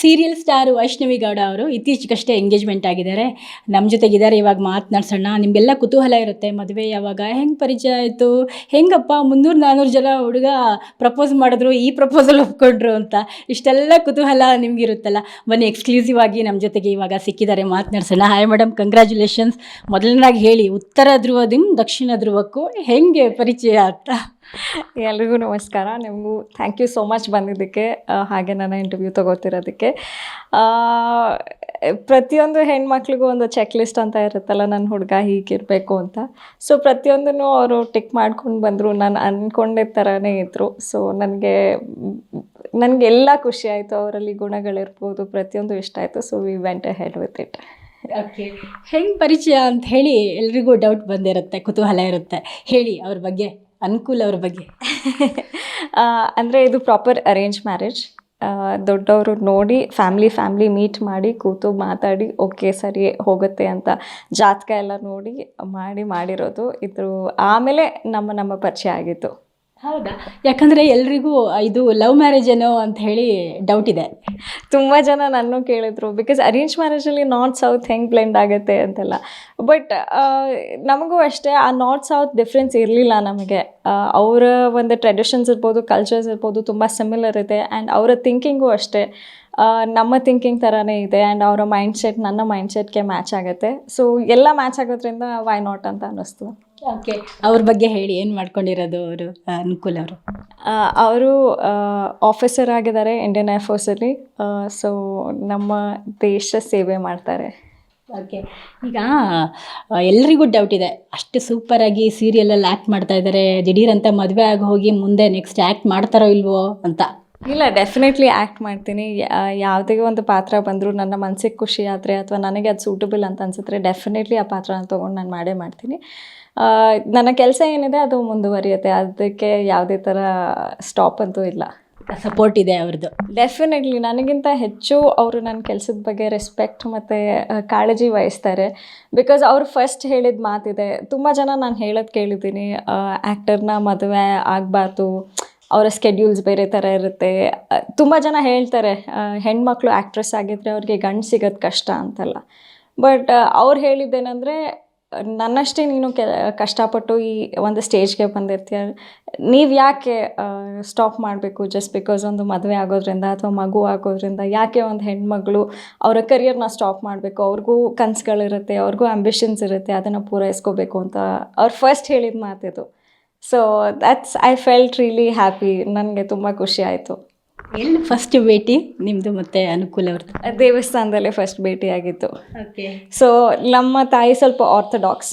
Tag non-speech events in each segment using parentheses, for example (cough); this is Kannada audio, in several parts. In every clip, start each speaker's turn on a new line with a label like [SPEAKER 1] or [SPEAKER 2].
[SPEAKER 1] ಸೀರಿಯಲ್ ಸ್ಟಾರ್ ವೈಷ್ಣವಿ ಗೌಡ ಅವರು ಇತ್ತೀಚೆಗಷ್ಟೇ ಎಂಗೇಜ್ಮೆಂಟ್ ಆಗಿದ್ದಾರೆ. ನಮ್ಮ ಜೊತೆಗಿದ್ದಾರೆ, ಇವಾಗ ಮಾತನಾಡ್ಸೋಣ. ನಿಮಗೆಲ್ಲ ಕುತೂಹಲ ಇರುತ್ತೆ, ಮದುವೆ ಯಾವಾಗ? ಹೆಂಗೆ ಪರಿಚಯ ಆಯಿತು? ಹೆಂಗಪ್ಪ ಮುನ್ನೂರು ನಾನ್ನೂರು ಜನ ಹುಡುಗ ಪ್ರಪೋಸ್ ಮಾಡಿದ್ರು, ಈ ಪ್ರಪೋಸಲ್ ಒಪ್ಕೊಂಡ್ರು ಅಂತ. ಇಷ್ಟೆಲ್ಲ ಕುತೂಹಲ ನಿಮಗಿರುತ್ತಲ್ಲ? ಬನ್ನಿ ಎಕ್ಸ್ಕ್ಲೂಸಿವ್ ಆಗಿ ನಮ್ಮ ಜೊತೆಗೆ ಇವಾಗ ಸಿಕ್ಕಿದ್ದಾರೆ, ಮಾತನಾಡ್ಸೋಣ. ಹಾಯ್ ಮೇಡಮ್ ಕಂಗ್ರ್ಯಾಚುಲೇಷನ್ಸ್ ಮೊದಲನೇದಾಗಿ ಹೇಳಿ, ಉತ್ತರ ಧ್ರುವದಿಂದ ದಕ್ಷಿಣ ಧ್ರುವಕ್ಕೂ ಹೆಂಗೆ ಪರಿಚಯ ಅಂತ?
[SPEAKER 2] ಎಲ್ರಿಗೂ ನಮಸ್ಕಾರ. ನಿಮಗೂ ಥ್ಯಾಂಕ್ ಯು ಸೋ ಮಚ್ ಬಂದಿದ್ದಕ್ಕೆ ಹಾಗೆ ನನ್ನ ಇಂಟರ್ವ್ಯೂ ತೊಗೋತಿರೋದಕ್ಕೆ. ಪ್ರತಿಯೊಂದು ಹೆಣ್ಮಕ್ಳಿಗೂ ಒಂದು ಚೆಕ್ ಲಿಸ್ಟ್ ಅಂತ ಇರುತ್ತಲ್ಲ ನನ್ನ ಹುಡುಗ ಹೀಗಿರಬೇಕು ಅಂತ. ಸೊ ಪ್ರತಿಯೊಂದನ್ನು ಅವರು ಟಿಕ್ ಮಾಡ್ಕೊಂಡು ಬಂದರು. ನಾನು ಅಂದ್ಕೊಂಡಿದ್ದ ಥರನೇ ಇದ್ದರು ಸೊ ನನಗೆ ನನಗೆಲ್ಲ ಖುಷಿ ಆಯಿತು. ಅವರಲ್ಲಿ ಗುಣಗಳಿರ್ಬೋದು, ಪ್ರತಿಯೊಂದು ಇಷ್ಟ ಆಯಿತು. So we went ahead with it
[SPEAKER 1] okay ಹೆಂಗೆ ಪರಿಚಯ ಅಂತ ಹೇಳಿ ಎಲ್ರಿಗೂ ಡೌಟ್ ಬಂದಿರುತ್ತೆ, ಕುತೂಹಲ ಇರುತ್ತೆ. ಹೇಳಿ, ಅವ್ರ ಬಗ್ಗೆ. ಅನುಕೂಲ ಅವ್ರ ಬಗ್ಗೆ? (laughs)
[SPEAKER 2] ಅಂದರೆ ಇದು ಪ್ರಾಪರ್ ಅರೇಂಜ್ ಮ್ಯಾರೇಜ್ ದೊಡ್ಡವರು ನೋಡಿ ಫ್ಯಾಮ್ಲಿ ಫ್ಯಾಮ್ಲಿ ಮೀಟ್ ಮಾಡಿ ಕೂತು ಮಾತಾಡಿ ಓಕೆ ಸರಿ ಹೋಗುತ್ತೆ ಅಂತ ಜಾತಕ ಎಲ್ಲ ನೋಡಿ ಮಾಡಿ ಮಾಡಿರೋದು. ಇದ್ರ ಆಮೇಲೆ ನಮ್ಮ ನಮ್ಮ ಪರಿಚಯ ಆಗಿತ್ತು
[SPEAKER 1] ಹೌದಾ? ಯಾಕಂದರೆ ಎಲ್ರಿಗೂ ಇದು ಲವ್ ಮ್ಯಾರೇಜ್ ಏನೋ ಅಂತ ಹೇಳಿ ಡೌಟ್ ಇದೆ.
[SPEAKER 2] ತುಂಬ ಜನ ನನ್ನೂ ಕೇಳಿದ್ರು. ಬಿಕಾಸ್ ಅರೇಂಜ್ ಮ್ಯಾರೇಜಲ್ಲಿ ನಾರ್ತ್ ಸೌತ್ ಹೆಂಗೆ ಬ್ಲೆಂಡ್ ಆಗುತ್ತೆ ಅಂತೆಲ್ಲ. ಬಟ್ ನಮಗೂ ಅಷ್ಟೇ ಆ ನಾರ್ತ್ ಸೌತ್ ಡಿಫ್ರೆನ್ಸ್ ಇರಲಿಲ್ಲ ನಮಗೆ. ಅವರ ಒಂದು ಟ್ರೆಡಿಷನ್ಸ್ ಇರ್ಬೋದು ಕಲ್ಚರ್ಸ್ ಇರ್ಬೋದು ತುಂಬ ಸಿಮಿಲರ್ ಇದೆ. ಆ್ಯಂಡ್ ಅವರ ಥಿಂಕಿಂಗು ಅಷ್ಟೇ. ನಮ್ಮ ಥಿಂಕಿಂಗ್ ಥರನೇ ಇದೆ. ಆ್ಯಂಡ್ ಅವರ ಮೈಂಡ್ಸೆಟ್ ನನ್ನ ಮೈಂಡ್ಸೆಟ್ಗೆ ಮ್ಯಾಚ್ ಆಗುತ್ತೆ. ಸೊ ಎಲ್ಲ ಮ್ಯಾಚ್ ಆಗೋದ್ರಿಂದ ವೈ ನಾಟ್ ಅಂತ ಅನ್ನಿಸ್ತು.
[SPEAKER 1] ಓಕೆ ಅವ್ರ ಬಗ್ಗೆ ಹೇಳಿ ಏನು ಮಾಡ್ಕೊಂಡಿರೋದು ಅವರು ಅನುಕೂಲ ಅವರು?
[SPEAKER 2] ಅವರು ಆಫೀಸರ್ ಆಗಿದ್ದಾರೆ ಇಂಡಿಯನ್ ಏರ್ಫೋರ್ಸಲ್ಲಿ ಸೊ ನಮ್ಮ ದೇಶ ಸೇವೆ ಮಾಡ್ತಾರೆ.
[SPEAKER 1] ಓಕೆ ಈಗ ಎಲ್ರಿಗೂ ಡೌಟ್ ಇದೆ. ಅಷ್ಟು ಸೂಪರಾಗಿ ಸೀರಿಯಲಲ್ಲಿ ಆ್ಯಕ್ಟ್ ಮಾಡ್ತಾ ಇದ್ದಾರೆ ದಿಢೀರಂತ ಮದುವೆ ಆಗಿ ಹೋಗಿ ಮುಂದೆ ನೆಕ್ಸ್ಟ್ ಆ್ಯಕ್ಟ್ ಮಾಡ್ತಾರೋ ಇಲ್ವೋ ಅಂತ?
[SPEAKER 2] ಇಲ್ಲ ಡೆಫಿನೆಟ್ಲಿ ಆ್ಯಕ್ಟ್ ಮಾಡ್ತೀನಿ. ಯಾವುದೇ ಒಂದು ಪಾತ್ರ ಬಂದರೂ ನನ್ನ ಮನಸ್ಸಿಗೆ ಖುಷಿ ಆದರೆ ಅಥವಾ ನನಗೆ ಅದು ಸೂಟಬಲ್ ಅಂತ ಅನ್ಸಿದ್ರೆ ಡೆಫಿನೆಟ್ಲಿ ಆ ಪಾತ್ರನ ತೊಗೊಂಡು ನಾನು ಮಾಡೇ ಮಾಡ್ತೀನಿ. ನನ್ನ ಕೆಲಸ ಏನಿದೆ ಅದು ಮುಂದುವರಿಯುತ್ತೆ. ಅದಕ್ಕೆ ಯಾವುದೇ ಥರ ಸ್ಟಾಪ್ ಅಂತೂ ಇಲ್ಲ.
[SPEAKER 1] ಸಪೋರ್ಟ್ ಇದೆ ಅವ್ರದ್ದು
[SPEAKER 2] ಡೆಫಿನೆಟ್ಲಿ ನನಗಿಂತ ಹೆಚ್ಚು ಅವರು ನನ್ನ ಕೆಲಸದ ಬಗ್ಗೆ ರೆಸ್ಪೆಕ್ಟ್ ಮತ್ತು ಕಾಳಜಿ ವಹಿಸ್ತಾರೆ. ಬಿಕಾಸ್ ಅವ್ರು ಫಸ್ಟ್ ಹೇಳಿದ ಮಾತಿದೆ. ತುಂಬ ಜನ ನಾನು ಹೇಳೋದು ಕೇಳಿದ್ದೀನಿ. ಆ್ಯಕ್ಟರ್ನ ಮದುವೆ ಆಗಬಾರ್ದು. ಅವರ ಸ್ಕೆಡ್ಯೂಲ್ಸ್ ಬೇರೆ ಥರ ಇರುತ್ತೆ. ತುಂಬ ಜನ ಹೇಳ್ತಾರೆ ಹೆಣ್ಮಕ್ಳು ಆ್ಯಕ್ಟ್ರೆಸ್ ಆಗಿದ್ರೆ ಅವ್ರಿಗೆ ಗಂಡು ಸಿಗೋದು ಕಷ್ಟ ಅಂತಲ್ಲ. ಬಟ್ ಅವ್ರು ಹೇಳಿದ್ದೇನೆಂದರೆ ನನ್ನಷ್ಟೇ ನೀನು ಕೆ ಕಷ್ಟಪಟ್ಟು ಈ ಒಂದು ಸ್ಟೇಜ್ಗೆ ಬಂದಿರ್ತೀಯ. ನೀವು ಯಾಕೆ ಸ್ಟಾಪ್ ಮಾಡಬೇಕು ಜಸ್ಟ್ ಬಿಕಾಸ್ ಒಂದು ಮದುವೆ ಆಗೋದ್ರಿಂದ ಅಥವಾ ಮಗು ಆಗೋದ್ರಿಂದ? ಯಾಕೆ ಒಂದು ಹೆಣ್ಮಗಳು ಅವರ ಕರಿಯರ್ನ ಸ್ಟಾಪ್ ಮಾಡಬೇಕು? ಅವ್ರಿಗೂ ಕನಸುಗಳಿರುತ್ತೆ ಅವ್ರಿಗೂ ಆಂಬಿಷನ್ಸ್ ಇರುತ್ತೆ, ಅದನ್ನು ಪೂರೈಸ್ಕೋಬೇಕು ಅಂತ ಅವ್ರು ಫಸ್ಟ್ ಹೇಳಿದ ಮಾತಿದು so that's I felt really happy ನನಗೆ ತುಂಬ ಖುಷಿ ಆಯಿತು.
[SPEAKER 1] ಎಲ್ಲಿ ಫಸ್ಟ್ ಭೇಟಿ? ನಿಮ್ಮದು ಮತ್ತೆ ಅನುಕೂಲ ಅವ್ರದ್ದು
[SPEAKER 2] ದೇವಸ್ಥಾನದಲ್ಲೇ ಫಸ್ಟ್ ಭೇಟಿಯಾಗಿತ್ತು
[SPEAKER 1] ಓಕೆ
[SPEAKER 2] ಸೊ ನಮ್ಮ ತಾಯಿ ಸ್ವಲ್ಪ ಆರ್ಥೋಡಾಕ್ಸ್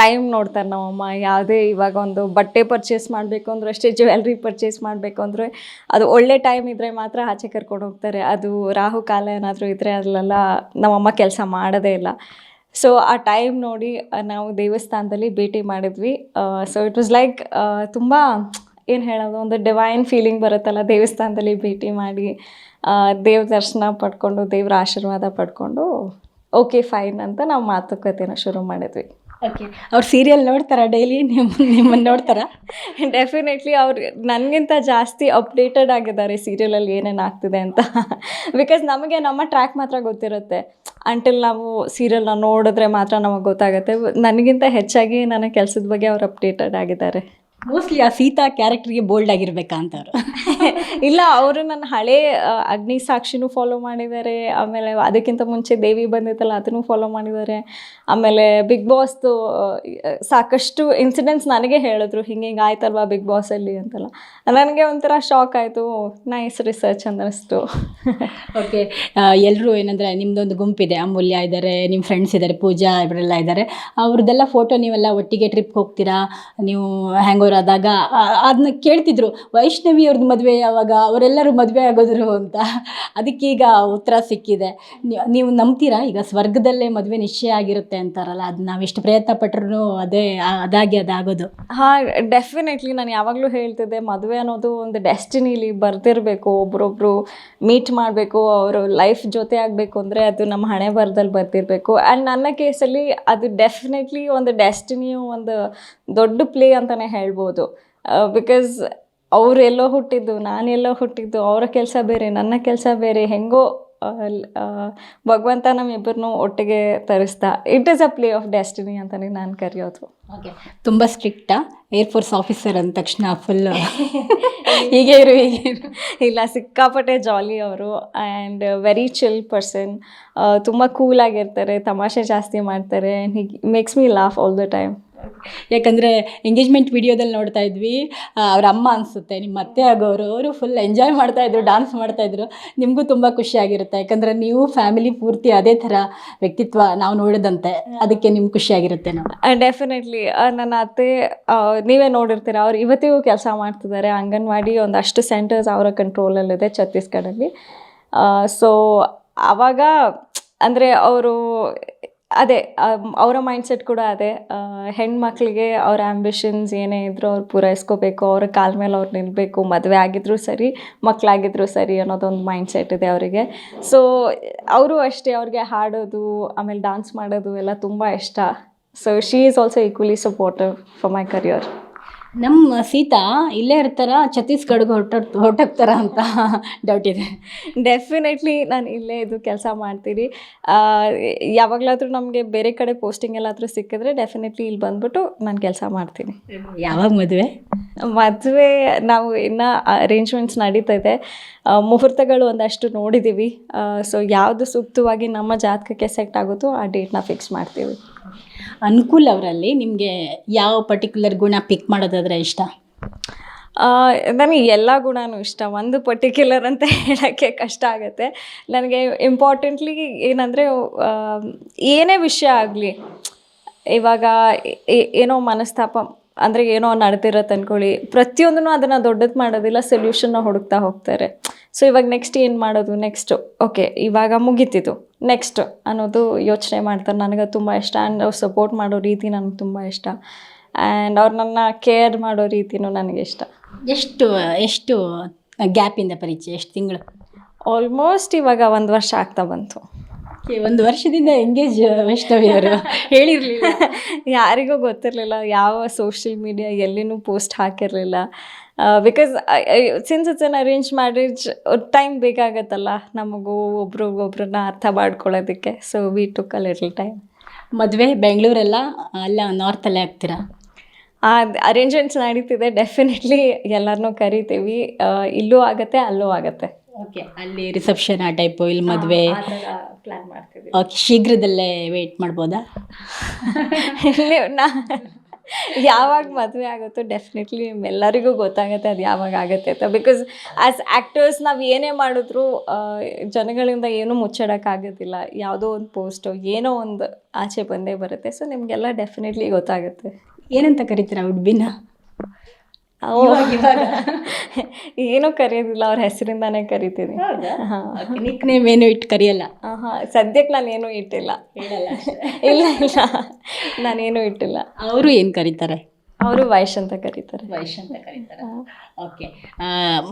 [SPEAKER 2] ಟೈಮ್ ನೋಡ್ತಾರೆ ನಮ್ಮಮ್ಮ. ಯಾವುದೇ ಇವಾಗ ಒಂದು ಬಟ್ಟೆ ಪರ್ಚೇಸ್ ಮಾಡಬೇಕು ಅಂದ್ರೆ ಅಷ್ಟೇ ಜ್ಯುವೆಲ್ರಿ ಪರ್ಚೇಸ್ ಮಾಡಬೇಕು ಅಂದರೆ ಅದು ಒಳ್ಳೆ ಟೈಮ್ ಇದ್ದರೆ ಮಾತ್ರ ಆಚೆ ಕರ್ಕೊಂಡು ಹೋಗ್ತಾರೆ. ಅದು ರಾಹು ಕಾಲ ಏನಾದರೂ ಇದ್ದರೆ ಅಲ್ಲೆಲ್ಲ ನಮ್ಮಮ್ಮ ಕೆಲಸ ಮಾಡೋದೇ ಇಲ್ಲ. ಸೊ ಆ ಟೈಮ್ ನೋಡಿ ನಾವು ದೇವಸ್ಥಾನದಲ್ಲಿ ಭೇಟಿ ಮಾಡಿದ್ವಿ. ಸೊ ಇಟ್ ವಾಸ್ ಲೈಕ್ ತುಂಬ ಏನು ಹೇಳೋದು? ಒಂದು ಡಿವೈನ್ ಫೀಲಿಂಗ್ ಬರುತ್ತಲ್ಲ ದೇವಸ್ಥಾನದಲ್ಲಿ ಭೇಟಿ ಮಾಡಿ ದೇವ್ರ ದರ್ಶನ ಪಡ್ಕೊಂಡು ದೇವ್ರ ಆಶೀರ್ವಾದ ಪಡ್ಕೊಂಡು ಓಕೆ ಫೈನ್ ಅಂತ ನಾವು ಮಾತುಕತೆನ ಶುರು ಮಾಡಿದ್ವಿ.
[SPEAKER 1] ಓಕೆ ಅವ್ರು ಸೀರಿಯಲ್ ನೋಡ್ತಾರ ಡೈಲಿ ನಿಮ್ಮ ನಿಮ್ಮನ್ನು ನೋಡ್ತಾರ?
[SPEAKER 2] ಡೆಫಿನೆಟ್ಲಿ ಅವ್ರು ನನಗಿಂತ ಜಾಸ್ತಿ ಅಪ್ಡೇಟೆಡ್ ಆಗಿದ್ದಾರೆ ಸೀರಿಯಲಲ್ಲಿ ಏನೇನು ಆಗ್ತಿದೆ ಅಂತ. ಬಿಕಾಸ್ ನಮಗೆ ನಮ್ಮ ಟ್ರ್ಯಾಕ್ ಮಾತ್ರ ಗೊತ್ತಿರುತ್ತೆ. ಅಂಟಿಲ್ ನಾವು ಸೀರಿಯಲ್ನ ನೋಡಿದ್ರೆ ಮಾತ್ರ ನಮಗೆ ಗೊತ್ತಾಗುತ್ತೆ. ನನಗಿಂತ ಹೆಚ್ಚಾಗಿ ನನ್ನ ಕೆಲಸದ ಬಗ್ಗೆ ಅವ್ರು ಅಪ್ಡೇಟೆಡ್ ಆಗಿದ್ದಾರೆ.
[SPEAKER 1] ಮೋಸ್ಟ್ಲಿ ಆ ಸೀತಾ ಕ್ಯಾರೆಕ್ಟರ್ಗೆ ಬೋಲ್ಡ್ ಆಗಿರ್ಬೇಕಾ ಅಂತ ಅವರು
[SPEAKER 2] ಇಲ್ಲ, ಅವರು ನನ್ನ ಹಳೆ ಅಗ್ನಿ ಸಾಕ್ಷಿನೂ ಫಾಲೋ ಮಾಡಿದ್ದಾರೆ. ಆಮೇಲೆ ಅದಕ್ಕಿಂತ ಮುಂಚೆ ದೇವಿ ಬಂದಿತ್ತಲ್ಲ, ಅದನ್ನು ಫಾಲೋ ಮಾಡಿದ್ದಾರೆ. ಆಮೇಲೆ ಬಿಗ್ ಬಾಸ್ದು ಸಾಕಷ್ಟು ಇನ್ಸಿಡೆಂಟ್ಸ್ ನನಗೆ ಹೇಳಿದ್ರು. ಹಿಂಗೆ ಹಿಂಗೆ ಆಯ್ತಲ್ವಾ ಬಿಗ್ ಬಾಸಲ್ಲಿ ಅಂತೆಲ್ಲ. ನನಗೆ ಒಂಥರ ಶಾಕ್ ಆಯಿತು. ನೈಸ್ ರಿಸರ್ಚ್ ಅನ್ನಿಸ್ತು
[SPEAKER 1] ಓಕೆ ಎಲ್ಲರೂ ಏನಂದರೆ ನಿಮ್ಮದೊಂದು ಗುಂಪಿದೆ. ಅಮೂಲ್ಯ ಇದ್ದಾರೆ ನಿಮ್ಮ ಫ್ರೆಂಡ್ಸ್ ಇದ್ದಾರೆ, ಪೂಜಾ ಇವರೆಲ್ಲ ಇದ್ದಾರೆ. ಅವ್ರದ್ದೆಲ್ಲ ಫೋಟೋ ನೀವೆಲ್ಲ ಒಟ್ಟಿಗೆ ಟ್ರಿಪ್ ಹೋಗ್ತೀರಾ? ನೀವು ಹ್ಯಾಂಗ್ ಆದಾಗ ಅದನ್ನ ಕೇಳ್ತಿದ್ರು. ವೈಷ್ಣವಿ ಅವ್ರದ್ದು ಮದುವೆ ಯಾವಾಗ ಅವರೆಲ್ಲರೂ ಮದುವೆ ಆಗೋದ್ರು ಅಂತ. ಅದಕ್ಕೀಗ ಉತ್ತರ ಸಿಕ್ಕಿದೆ. ನೀವು ನಂಬ್ತೀರಾ? ಈಗ ಸ್ವರ್ಗದಲ್ಲೇ ಮದುವೆ ನಿಶ್ಚಯ ಆಗಿರುತ್ತೆ ಅಂತಾರಲ್ಲ, ಅದು ನಾವು ಎಷ್ಟು ಪ್ರಯತ್ನ ಪಟ್ಟರು ಅದೇ ಅದಾಗಿ ಅದಾಗೋದು.
[SPEAKER 2] ಹಾಂ ಡೆಫಿನೆಟ್ಲಿ ನಾನು ಯಾವಾಗಲೂ ಹೇಳ್ತಿದ್ದೆ, ಮದುವೆ ಅನ್ನೋದು ಒಂದು ಡೆಸ್ಟಿನಿಲಿ ಬರ್ತಿರಬೇಕು ಒಬ್ರೊಬ್ರು ಮೀಟ್ ಮಾಡಬೇಕು, ಅವರು ಲೈಫ್ ಜೊತೆ ಆಗಬೇಕು ಅಂದರೆ ಅದು ನಮ್ಮ ಹಣೆ ಬರದಲ್ಲಿ ಬರ್ತಿರಬೇಕು ಆ್ಯಂಡ್ ನನ್ನ ಕೇಸಲ್ಲಿ ಅದು ಡೆಫಿನೆಟ್ಲಿ ಒಂದು ಡೆಸ್ಟಿನಿಯು ಒಂದು ದೊಡ್ಡ ಪ್ಲೇ ಅಂತಲೇ ಹೇಳ್ಬೋದು. ಬಿಕಾಸ್ ಅವ್ರು ಎಲ್ಲೋ ಹುಟ್ಟಿದ್ದು ನಾನು ಎಲ್ಲೋ ಹುಟ್ಟಿದ್ದು ಅವರ ಕೆಲಸ ಬೇರೆ ನನ್ನ ಕೆಲಸ ಬೇರೆ ಹೆಂಗೋ ಭಗವಂತ ನಮ್ಮಿಬ್ಬರನ್ನೂ ಒಟ್ಟಿಗೆ ತರಿಸ್ತಾ it is a play of destiny ಅಂತಲೇ ನಾನು ಕರೆಯೋದು.
[SPEAKER 1] ಓಕೆ ತುಂಬ ಸ್ಟ್ರಿಕ್ಟಾ ಏರ್ಫೋರ್ಸ್ ಆಫೀಸರ್ ಅಂದ ತಕ್ಷಣ ಫುಲ್ (laughs) ಹೀಗೆ ಇರು ಹೀಗೆ ಇರು.
[SPEAKER 2] ಇಲ್ಲ ಸಿಕ್ಕಾಪಟ್ಟೆ ಜಾಲಿ ಅವರು ಆ್ಯಂಡ್ ವೆರಿ ಚಿಲ್ ಪರ್ಸನ್ ತುಂಬ ಕೂಲಾಗಿರ್ತಾರೆ ತಮಾಷೆ ಜಾಸ್ತಿ ಮಾಡ್ತಾರೆ makes me laugh all the time
[SPEAKER 1] ಯಾಕಂದರೆ ಎಂಗೇಜ್ಮೆಂಟ್ ವಿಡಿಯೋದಲ್ಲಿ ನೋಡ್ತಾ ಇದ್ವಿ. ಅವ್ರ ಅಮ್ಮ ಅನಿಸುತ್ತೆ ನಿಮ್ಮ ಅತ್ತೆ ಆಗೋರು, ಅವರು ಫುಲ್ ಎಂಜಾಯ್ ಮಾಡ್ತಾಯಿದ್ರು ಡಾನ್ಸ್ ಮಾಡ್ತಾಯಿದ್ರು ನಿಮಗೂ ತುಂಬ ಖುಷಿಯಾಗಿರುತ್ತೆ ಯಾಕಂದರೆ ನೀವು ಫ್ಯಾಮಿಲಿ ಪೂರ್ತಿ ಅದೇ ಥರ ವ್ಯಕ್ತಿತ್ವ ನಾವು ನೋಡಿದಂತೆ. ಅದಕ್ಕೆ ನಿಮ್ಗೆ ಖುಷಿಯಾಗಿರುತ್ತೆ ನಾವು
[SPEAKER 2] ಡೆಫಿನೆಟ್ಲಿ ನನ್ನ ಅತ್ತೆ ನೀವೇ ನೋಡಿರ್ತೀರ, ಅವ್ರು ಇವತ್ತಿಗೂ ಕೆಲಸ ಮಾಡ್ತಿದ್ದಾರೆ. ಅಂಗನವಾಡಿ ಒಂದಷ್ಟು ಸೆಂಟರ್ಸ್ ಅವರ ಕಂಟ್ರೋಲಲ್ಲಿದೆ ಛತ್ತೀಸ್ಗಢಲ್ಲಿ. ಸೊ ಆವಾಗ ಅಂದರೆ ಅವರು ಅದೇ ಅವರ ಮೈಂಡ್ಸೆಟ್ ಕೂಡ ಅದೇ. ಹೆಣ್ಮಕ್ಳಿಗೆ ಅವ್ರ ಆ್ಯಂಬಿಷನ್ಸ್ ಏನೇ ಇದ್ರು ಅವ್ರು ಪೂರೈಸ್ಕೋಬೇಕು, ಅವ್ರ ಕಾಲ ಮೇಲೆ ಅವ್ರು ನಿಲ್ಲಬೇಕು ಮದುವೆ ಆಗಿದ್ರು ಸರಿ ಮಕ್ಕಳಾಗಿದ್ರು ಸರಿ ಅನ್ನೋದೊಂದು ಮೈಂಡ್ಸೆಟ್ ಇದೆ ಅವರಿಗೆ. ಸೊ ಅವರು ಅಷ್ಟೇ ಅವ್ರಿಗೆ ಹಾಡೋದು, ಆಮೇಲೆ ಡಾನ್ಸ್ ಮಾಡೋದು ಎಲ್ಲ ತುಂಬ ಇಷ್ಟ. So she is also equally supportive for my career
[SPEAKER 1] ನಮ್ಮ ಸೀತಾ ಇಲ್ಲೇ ಇರ್ತಾರ ಛತ್ತೀಸ್ಗಢಗೆ ಹೊರಟ ಹೊರಟೋಗ್ತಾರ ಅಂತ ಡೌಟ್ ಇದೆ.
[SPEAKER 2] ಡೆಫಿನೆಟ್ಲಿ ನಾನು ಇಲ್ಲೇ ಇದು ಕೆಲಸ ಮಾಡ್ತೀನಿ. ಯಾವಾಗಲಾದರೂ ಯಾವಾಗಲಾದ್ರೂ ನಮಗೆ ಬೇರೆ ಕಡೆ ಪೋಸ್ಟಿಂಗ್ ಎಲ್ಲಾದರೂ ಸಿಕ್ಕಿದ್ರೆ ಡೆಫಿನೆಟ್ಲಿ ಇಲ್ಲಿ ಬಂದ್ಬಿಟ್ಟು ನಾನು ಕೆಲಸ ಮಾಡ್ತೀನಿ.
[SPEAKER 1] ಯಾವಾಗ ಮದುವೆ?
[SPEAKER 2] ಮದುವೆ ನಾವು ಇನ್ನು ಅರೇಂಜ್ಮೆಂಟ್ಸ್ ನಡೀತಾ ಇದೆ. ಮುಹೂರ್ತಗಳು ಒಂದಷ್ಟು ನೋಡಿದ್ದೀವಿ ಸೊ ಯಾವುದು ಸೂಕ್ತವಾಗಿ ನಮ್ಮ ಜಾತಕಕ್ಕೆ ಸೆಟ್ ಆಗುತ್ತೋ ಆ ಡೇಟ್ನ ಫಿಕ್ಸ್ ಮಾಡ್ತೀವಿ.
[SPEAKER 1] ಅನುಕೂಲ ಅವರಲ್ಲಿ ನಿಮಗೆ ಯಾವ ಪರ್ಟಿಕ್ಯುಲರ್ ಗುಣ ಪಿಕ್ ಮಾಡೋದಾದ್ರೆ ಇಷ್ಟ?
[SPEAKER 2] ನನಗೆ ಎಲ್ಲ ಗುಣನೂ ಇಷ್ಟ. ಒಂದು ಪರ್ಟಿಕ್ಯುಲರ್ ಅಂತ (laughs) ಹೇಳೋಕ್ಕೆ ಕಷ್ಟ ಆಗುತ್ತೆ. ನನಗೆ ಇಂಪಾರ್ಟೆಂಟ್ಲಿ ಏನಂದರೆ ಏನೇ ವಿಷಯ ಆಗಲಿ, ಇವಾಗ ಏನೋ ಮನಸ್ತಾಪ ಅಂದರೆ ಏನೋ ನಡೆದಿರತ್ತೆ ಅಂದ್ಕೊಳ್ಳಿ ಪ್ರತಿಯೊಂದನ್ನು ಅದನ್ನು ದೊಡ್ಡದು ಮಾಡೋದಿಲ್ಲ ಸೊಲ್ಯೂಷನ್ನ ಹುಡುಕ್ತಾ ಹೋಗ್ತಾರೆ. ಸೊ ಇವಾಗ ನೆಕ್ಸ್ಟ್ ಏನು ಮಾಡೋದು? ನೆಕ್ಸ್ಟು ಓಕೆ ಇವಾಗ ಮುಗೀತಿದ್ದು. ನೆಕ್ಸ್ಟ್ ಅನ್ನೋದು ಯೋಚನೆ ಮಾಡ್ತಾರೆ. ನನಗೆ ತುಂಬ ಇಷ್ಟ. ಆ್ಯಂಡ್ ಅವ್ರು ಸಪೋರ್ಟ್ ಮಾಡೋ ರೀತಿ ನನಗೆ ತುಂಬ ಇಷ್ಟ. ಆ್ಯಂಡ್ ಅವ್ರು ನನ್ನ ಕೇರ್ ಮಾಡೋ ರೀತಿನೂ ನನಗೆ ಇಷ್ಟ.
[SPEAKER 1] ಎಷ್ಟು ಎಷ್ಟು ಗ್ಯಾಪಿಂದ ಪರಿಚಯ? ಎಷ್ಟು ತಿಂಗಳು?
[SPEAKER 2] ಆಲ್ಮೋಸ್ಟ್ ಇವಾಗ ಒಂದು ವರ್ಷ ಆಗ್ತಾ ಬಂತು.
[SPEAKER 1] ಒಂದು ವರ್ಷದಿಂದ ಎಂಗೇಜ್ ವೈಷ್ಣವಿ ಅವರು. (laughs) ಹೇಳಿರಲಿಲ್ಲ.
[SPEAKER 2] ಯಾರಿಗೂ ಗೊತ್ತಿರಲಿಲ್ಲ. ಯಾವ ಸೋಷಿಯಲ್ ಮೀಡಿಯಾ ಎಲ್ಲಿನೂ post ಹಾಕಿರಲಿಲ್ಲ. Because since it's an arrange marriage time ಬೇಕಾಗತ್ತಲ್ಲ ನಮಗೂ ಒಬ್ರಿಗೊಬ್ರನ್ನ ಅರ್ಥ ಮಾಡ್ಕೊಳ್ಳೋದಕ್ಕೆ. So we took a little time
[SPEAKER 1] ಮದುವೆ ಬೆಂಗಳೂರೆಲ್ಲ ಅಲ್ಲ ನಾರ್ತಲ್ಲೇ ಆಗ್ತೀರಾ?
[SPEAKER 2] ಅರೇಂಜ್ಮೆಂಟ್ಸ್ ನಡೀತಿದೆ ಡೆಫಿನೆಟ್ಲಿ ಎಲ್ಲರನ್ನೂ ಕರಿತೀವಿ. ಇಲ್ಲೂ ಆಗುತ್ತೆ ಅಲ್ಲೂ ಆಗುತ್ತೆ.
[SPEAKER 1] ಓಕೆ ಅಲ್ಲಿ ರಿಸೆಪ್ಷನ್ ಆ ಟೈಪು ಇಲ್ಲಿ ಮದುವೆ?
[SPEAKER 2] ಪ್ಲ್ಯಾನ್ ಮಾಡ್ತೀವಿ
[SPEAKER 1] ಓಕೆ ಶೀಘ್ರದಲ್ಲೇ ವೆಯ್ಟ್ ಮಾಡ್ಬೋದಾ? (laughs)
[SPEAKER 2] ಇಲ್ಲಿ ನಾ ಯಾವಾಗ ಮದುವೆ ಆಗುತ್ತೋ ಡೆಫಿನೆಟ್ಲಿ ನಿಮ್ಮೆಲ್ಲರಿಗೂ ಗೊತ್ತಾಗುತ್ತೆ ಅದು ಯಾವಾಗ ಆಗುತ್ತೆ ಅಂತ. ಬಿಕಾಸ್ ಆಸ್ ಆ್ಯಕ್ಟರ್ಸ್ ನಾವು ಏನೇ ಮಾಡಿದ್ರು ಜನಗಳಿಂದ ಏನೂ ಮುಚ್ಚಿಡೋಕ್ಕಾಗೋದಿಲ್ಲ ಯಾವುದೋ ಒಂದು ಪೋಸ್ಟು ಏನೋ ಒಂದು ಆಚೆ ಬಂದೇ ಬರುತ್ತೆ. ಸೊ ನಿಮಗೆಲ್ಲ ಡೆಫಿನೆಟ್ಲಿ ಗೊತ್ತಾಗುತ್ತೆ.
[SPEAKER 1] ಏನಂತ ಕರಿತೀರಾ ಉಡ್ಬಿನ? (laughs)
[SPEAKER 2] ಏನೂ ಕರೆಯೋದಿಲ್ಲ ಅವ್ರ ಹೆಸರಿಂದಾನೇ ಕರಿತೀನಿ
[SPEAKER 1] ನಿಕ್ ನೇಮ್ ಏನು ಇಟ್ಟು ಕರಿಯಲ್ಲ.
[SPEAKER 2] ಸದ್ಯಕ್ಕೆ ಸದ್ಯಕ್ಕೆ ನಾನೇನು ಇಟ್ಟಿಲ್ಲ. ಇಲ್ಲ ಇಲ್ಲ. ನಾನೇನು ಇಟ್ಟಿಲ್ಲ.
[SPEAKER 1] ಅವರು ಏನು ಕರೀತಾರೆ?
[SPEAKER 2] ಅವರು ವೈಶ್ ಅಂತ ಕರೀತಾರೆ.
[SPEAKER 1] ವೈಶ್ ಅಂತ ಕರೀತಾರೆ. ಓಕೆ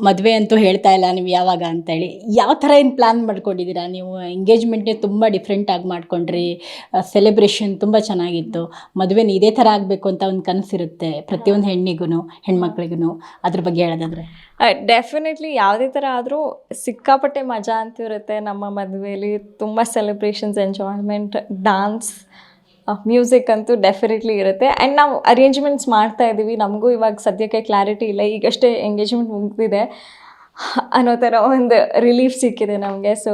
[SPEAKER 1] ಮದುವೆ ಅಂತೂ ಹೇಳ್ತಾ ಇಲ್ಲ ನೀವು ಯಾವಾಗ ಅಂತೇಳಿ. ಯಾವ ಥರ ಏನು ಪ್ಲ್ಯಾನ್ ಮಾಡ್ಕೊಂಡಿದ್ದೀರಾ? ನೀವು ಎಂಗೇಜ್ಮೆಂಟ್ನೇ ತುಂಬ ಡಿಫ್ರೆಂಟಾಗಿ ಮಾಡ್ಕೊಂಡ್ರಿ. ಸೆಲೆಬ್ರೇಷನ್ ತುಂಬ ಚೆನ್ನಾಗಿತ್ತು. ಮದುವೆನ ಇದೇ ಥರ ಆಗಬೇಕು ಅಂತ ಒಂದು ಕನಸಿರುತ್ತೆ ಪ್ರತಿಯೊಂದು ಹೆಣ್ಣಿಗೂ ಹೆಣ್ಮಕ್ಳಿಗೂ ಅದ್ರ ಬಗ್ಗೆ ಹೇಳೋದಾದ್ರೆ.
[SPEAKER 2] ಡೆಫಿನೆಟ್ಲಿ ಯಾವುದೇ ಥರ ಆದರೂ ಸಿಕ್ಕಾಪಟ್ಟೆ ಮಜಾ ಅಂತಿರುತ್ತೆ ನಮ್ಮ ಮದುವೆಯಲ್ಲಿ ತುಂಬ ಸೆಲೆಬ್ರೇಷನ್ಸ್ ಎಂಜಾಯ್ಮೆಂಟ್ ಡಾನ್ಸ್ ಮ್ಯೂಸಿಕ್ ಅಂತೂ ಡೆಫಿನೆಟ್ಲಿ ಇರುತ್ತೆ. ಆ್ಯಂಡ್ ನಾವು ಅರೇಂಜ್ಮೆಂಟ್ಸ್ ಮಾಡ್ತಾ ಇದ್ದೀವಿ. ನಮಗೂ ಇವಾಗ ಸದ್ಯಕ್ಕೆ ಕ್ಲಾರಿಟಿ ಇಲ್ಲ. ಈಗಷ್ಟೇ ಎಂಗೇಜ್ಮೆಂಟ್ ಮುಗಿದಿದೆ. ಅನ್ನೋ ಥರ ಒಂದು ರಿಲೀಫ್ ಸಿಕ್ಕಿದೆ ನಮಗೆ. So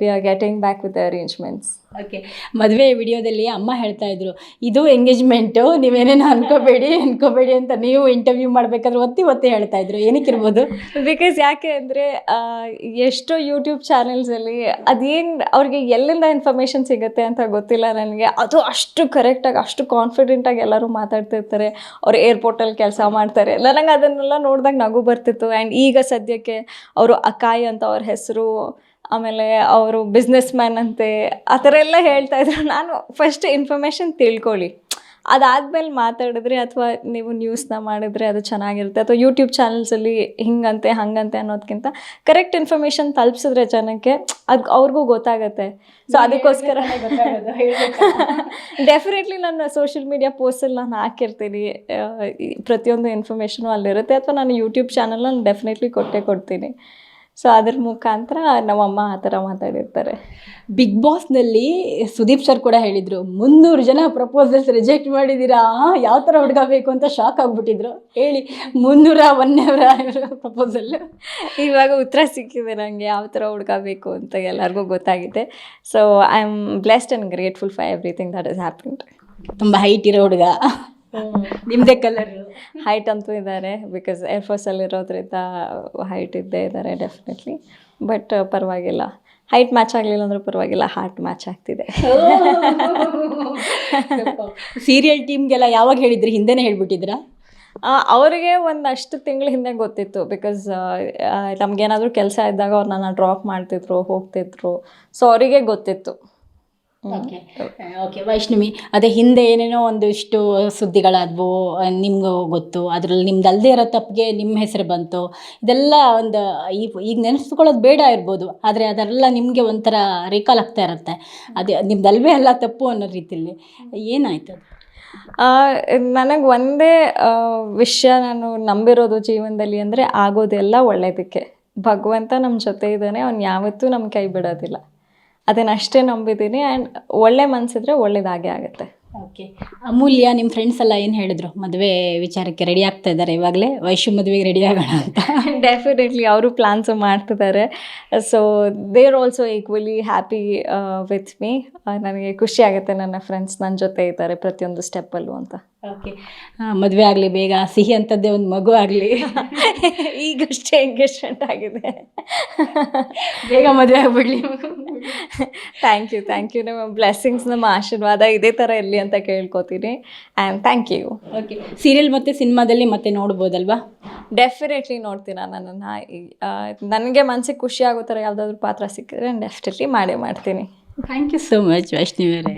[SPEAKER 2] we are getting back with arrangements
[SPEAKER 1] okay, ಮದುವೆ ವಿಡಿಯೋದಲ್ಲಿ ಅಮ್ಮ ಹೇಳ್ತಾ ಇದ್ರು, ಇದು ಎಂಗೇಜ್ಮೆಂಟು ನೀವೇನೇನು ಅನ್ಕೋಬೇಡಿ ಅನ್ಕೋಬೇಡಿ ಅಂತ ನೀವು ಇಂಟರ್ವ್ಯೂ ಮಾಡ್ಬೇಕಾದ್ರೆ ಒತ್ತಿ ಒತ್ತಿ ಹೇಳ್ತಾ ಇದ್ರು, ಏನಕ್ಕಿರ್ಬೋದು?
[SPEAKER 2] ಬಿಕಾಸ್ ಯಾಕೆ ಅಂದರೆ ಎಷ್ಟೋ ಯೂಟ್ಯೂಬ್ ಚಾನೆಲ್ಸಲ್ಲಿ ಅದೇನು ಅವ್ರಿಗೆ ಎಲ್ಲಿಂದ ಇನ್ಫಾರ್ಮೇಷನ್ ಸಿಗುತ್ತೆ ಅಂತ ಗೊತ್ತಿಲ್ಲ ನನಗೆ. ಅದು ಅಷ್ಟು ಕರೆಕ್ಟಾಗಿ ಅಷ್ಟು ಕಾನ್ಫಿಡೆಂಟಾಗಿ ಎಲ್ಲರೂ ಮಾತಾಡ್ತಿರ್ತಾರೆ. ಅವ್ರು ಏರ್ಪೋರ್ಟಲ್ಲಿ ಕೆಲಸ ಮಾಡ್ತಾರೆ. ನನಗೆ ಅದನ್ನೆಲ್ಲ ನೋಡಿದಾಗ ನಗು ಬರ್ತಿತ್ತು. ಆ್ಯಂಡ್ ಈಗ ಸದ್ಯಕ್ಕೆ ಅವರು ಅಕಾಯ್ ಅಂತ ಅವ್ರ ಹೆಸರು ಆಮೇಲೆ ಅವರು ಬಿಸ್ನೆಸ್ ಮ್ಯಾನ್ ಅಂತೆ ಆ ಥರ ಎಲ್ಲ ಹೇಳ್ತಾ ಇದ್ರು. ನಾನು ಫಸ್ಟ್ ಇನ್ಫಾರ್ಮೇಷನ್ ತಿಳ್ಕೊಳ್ಳಿ. ಅದಾದ್ಮೇಲೆ ಮಾತಾಡಿದ್ರೆ ಅಥವಾ ನೀವು ನ್ಯೂಸ್ನ ಮಾಡಿದ್ರೆ ಅದು ಚೆನ್ನಾಗಿರುತ್ತೆ. ಅಥವಾ ಯೂಟ್ಯೂಬ್ ಚಾನಲ್ಸಲ್ಲಿ ಹಿಂಗಂತೆ ಹಂಗಂತೆ ಅನ್ನೋದಕ್ಕಿಂತ ಕರೆಕ್ಟ್ ಇನ್ಫಾರ್ಮೇಷನ್ ತಲುಪಿಸಿದ್ರೆ ಜನಕ್ಕೆ ಅದು ಅವ್ರಿಗೂ ಗೊತ್ತಾಗತ್ತೆ. ಸೊ ಅದಕ್ಕೋಸ್ಕರ ಡೆಫಿನೆಟ್ಲಿ (laughs) ನನ್ನ ಸೋಷಿಯಲ್ ಮೀಡಿಯಾ ಪೋಸ್ಟಲ್ಲಿ ನಾನು ಹಾಕಿರ್ತೀನಿ. ಪ್ರತಿಯೊಂದು ಇನ್ಫಾರ್ಮೇಷನು ಅಲ್ಲಿರುತ್ತೆ. ಅಥವಾ ನಾನು ಯೂಟ್ಯೂಬ್ ಚಾನಲ್ ನಾನು ಡೆಫಿನೆಟ್ಲಿ ಕೊಟ್ಟೇ ಕೊಡ್ತೀನಿ. ಸೊ ಅದ್ರ ಮುಖಾಂತರ ನಮ್ಮಮ್ಮ ಆ ಥರ ಮಾತಾಡಿರ್ತಾರೆ.
[SPEAKER 1] ಬಿಗ್ ಬಾಸ್ನಲ್ಲಿ ಸುದೀಪ್ ಸರ್ ಕೂಡ ಹೇಳಿದರು ಮುನ್ನೂರು ಜನ ಪ್ರಪೋಸಲ್ಸ್ ರಿಜೆಕ್ಟ್ ಮಾಡಿದ್ದೀರಾ ಯಾವ ಥರ ಹುಡುಗ ಬೇಕು ಅಂತ ಶಾಕ್ ಆಗಿಬಿಟ್ಟಿದ್ರು. ಹೇಳಿ ಮುನ್ನೂರ ಒನ್ ಅವರ ಪ್ರಪೋಸಲ್
[SPEAKER 2] ಇವಾಗ ಉತ್ತರ ಸಿಕ್ಕಿದೆ ನನಗೆ ಯಾವ ಥರ ಹುಡುಗ ಬೇಕು ಅಂತ ಎಲ್ಲರಿಗೂ ಗೊತ್ತಾಗಿದೆ. So I am blessed and grateful for everything that is happening
[SPEAKER 1] ತುಂಬ ಹೈಟ್ ಇರೋ ಹುಡುಗ. ನಿಮ್ಮದೇ ಕಲರ್
[SPEAKER 2] ಹೈಟ್ ಅಂತೂ ಇದ್ದಾರೆ ಬಿಕಾಸ್ ಏರ್ಫೋರ್ಸಲ್ಲಿ ಇರೋದ್ರಿಂದ ಹೈಟ್ ಇದ್ದೇ ಇದ್ದಾರೆ ಡೆಫಿನೆಟ್ಲಿ ಬಟ್ ಪರವಾಗಿಲ್ಲ. ಹೈಟ್ ಮ್ಯಾಚ್ ಆಗಲಿಲ್ಲ ಅಂದ್ರೆ ಪರವಾಗಿಲ್ಲ ಹಾರ್ಟ್ ಮ್ಯಾಚ್ ಆಗ್ತಿದೆ.
[SPEAKER 1] ಸೀರಿಯಲ್ ಟೀಮ್ಗೆಲ್ಲ ಯಾವಾಗ ಹೇಳಿದ್ರಿ? ಹಿಂದೆನೇ ಹೇಳ್ಬಿಟ್ಟಿದ್ರಾ?
[SPEAKER 2] ಅವರಿಗೆ ಒಂದಷ್ಟು ತಿಂಗಳ ಹಿಂದೆ ಗೊತ್ತಿತ್ತು ಬಿಕಾಸ್ ನಮಗೇನಾದರೂ ಕೆಲಸ ಇದ್ದಾಗ ಅವ್ರು ನನ್ನ ಡ್ರಾಪ್ ಮಾಡ್ತಿದ್ರು ಹೋಗ್ತಿದ್ರು. ಸೊ ಅವರಿಗೆ ಗೊತ್ತಿತ್ತು.
[SPEAKER 1] ಓಕೆ ಓಕೆ ವೈಷ್ಣವಿ ಅದೇ ಹಿಂದೆ ಏನೇನೋ ಒಂದಿಷ್ಟು ಸುದ್ದಿಗಳಾದವು ನಿಮ್ಗೆ ಗೊತ್ತು. ಅದರಲ್ಲಿ ನಿಮ್ದು ಅಲ್ಲದೆ ಇರೋ ತಪ್ಪಿಗೆ ನಿಮ್ಮ ಹೆಸರು ಬಂತು. ಇದೆಲ್ಲ ಒಂದು ಈಗ ಈಗ ನೆನೆಸ್ಕೊಳ್ಳೋದು ಬೇಡ ಇರ್ಬೋದು. ಆದರೆ ಅದೆಲ್ಲ ನಿಮಗೆ ಒಂಥರ ರೀಕಾಲ್ ಆಗ್ತಾ ಇರುತ್ತೆ. ಅದೇ ನಿಮ್ದು ಅಲ್ವೇ ಅಲ್ಲ ತಪ್ಪು ಅನ್ನೋ ರೀತಿಯಲ್ಲಿ ಏನಾಯ್ತು ಅದು?
[SPEAKER 2] ನನಗೆ ಒಂದೇ ವಿಷಯ ನಾನು ನಂಬಿರೋದು ಜೀವನದಲ್ಲಿ ಅಂದರೆ ಆಗೋದೆಲ್ಲ ಒಳ್ಳೇದಕ್ಕೆ. ಭಗವಂತ ನಮ್ಮ ಜೊತೆ ಇದ್ದಾನೆ ಅವ್ನು ಯಾವತ್ತೂ ನಮ್ಮ ಕೈ ಬಿಡೋದಿಲ್ಲ. ಅದನ್ನಷ್ಟೇ ನಂಬಿದ್ದೀನಿ ಆ್ಯಂಡ್ ಒಳ್ಳೆ ಮನಸ್ಸಿದ್ರೆ ಒಳ್ಳೇದಾಗೇ ಆಗುತ್ತೆ.
[SPEAKER 1] ಓಕೆ ಅಮೂಲ್ಯ ನಿಮ್ಮ ಫ್ರೆಂಡ್ಸ್ ಎಲ್ಲ ಏನು ಹೇಳಿದ್ರು? ಮದುವೆ ವಿಚಾರಕ್ಕೆ ರೆಡಿ ಆಗ್ತಾ ಇದ್ದಾರೆ ಇವಾಗಲೇ? ವೈಶು ಮದುವೆಗೆ ರೆಡಿ ಆಗೋಣ ಅಂತ.
[SPEAKER 2] ಡೆಫಿನೆಟ್ಲಿ ಅವರು ಪ್ಲಾನ್ಸು ಮಾಡ್ತಿದ್ದಾರೆ. So they are also equally happy with me ನನಗೆ ಖುಷಿ ಆಗುತ್ತೆ ನನ್ನ ಫ್ರೆಂಡ್ಸ್ ನನ್ನ ಜೊತೆ ಇದ್ದಾರೆ ಪ್ರತಿಯೊಂದು ಸ್ಟೆಪ್ಪಲ್ಲೂ ಅಂತ.
[SPEAKER 1] ಓಕೆ ಮದುವೆ ಆಗಲಿ ಬೇಗ ಸಿಹಿ ಅಂಥದ್ದೇ ಒಂದು ಮಗು ಆಗಲಿ. (laughs)
[SPEAKER 2] ಈಗಷ್ಟೇ ಎಂಗೇಜ್ಮೆಂಟ್ ಆಗಿದೆ.
[SPEAKER 1] ಬೇಗ ಮದುವೆ ಆಗ್ಬಿಡ್ಲಿ.
[SPEAKER 2] ಥ್ಯಾಂಕ್ ಯು ಥ್ಯಾಂಕ್ ಯು ನಿಮ್ಮ ಬ್ಲೆಸ್ಸಿಂಗ್ಸ್ ನಮ್ಮ ಆಶೀರ್ವಾದ ಇದೇ ಥರ ಇರಲಿ ಅಂತ ಕೇಳ್ಕೊತೀನಿ. And thank you
[SPEAKER 1] okay serial ಮತ್ತು ಸಿನಿಮಾದಲ್ಲಿ ಮತ್ತೆ ನೋಡ್ಬೋದಲ್ವಾ?
[SPEAKER 2] ಡೆಫಿನೆಟ್ಲಿ ನೋಡ್ತೀನಿ ನನ್ನನ್ನು. ನನಗೆ ಮನಸ್ಸಿಗೆ ಖುಷಿ ಆಗೋ ಥರ ಯಾವುದಾದ್ರೂ ಪಾತ್ರ ಸಿಕ್ಕಿದ್ರೆ ನಾನು ಡೆಫಿನೆಟ್ಲಿ ಮಾಡೇ ಮಾಡ್ತೀನಿ.
[SPEAKER 1] Thank you so much Vaishnavi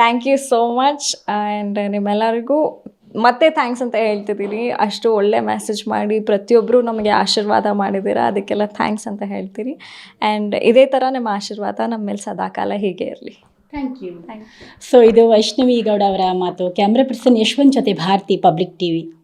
[SPEAKER 2] thank you so much and ನಿಮ್ಮೆಲ್ಲರಿಗೂ ಮತ್ತೆ ಥ್ಯಾಂಕ್ಸ್ ಅಂತ ಹೇಳ್ತಿದ್ದೀನಿ ಅಷ್ಟು ಒಳ್ಳೆ ಮೆಸೇಜ್ ಮಾಡಿ ಪ್ರತಿಯೊಬ್ಬರು ನಮಗೆ ಆಶೀರ್ವಾದ ಮಾಡಿದ್ದೀರಾ ಅದಕ್ಕೆಲ್ಲ ಥ್ಯಾಂಕ್ಸ್ ಅಂತ ಹೇಳ್ತೀರಿ. ಆ್ಯಂಡ್ ಇದೇ ಥರ ನಿಮ್ಮ ಆಶೀರ್ವಾದ ನಮ್ಮ ಮೇಲೆ ಸದಾಕಾಲ ಹೀಗೆ ಇರಲಿ.
[SPEAKER 1] ಥ್ಯಾಂಕ್ ಯು ಸೊ ಇದು ವೈಷ್ಣವಿ ಗೌಡ ಅವರ ಮಾತು. ಕ್ಯಾಮ್ರಾ ಪರ್ಸನ್ ಯಶ್ವಂತ್ ಜೊತೆ ಭಾರತಿ ಪಬ್ಲಿಕ್ ಟಿವಿ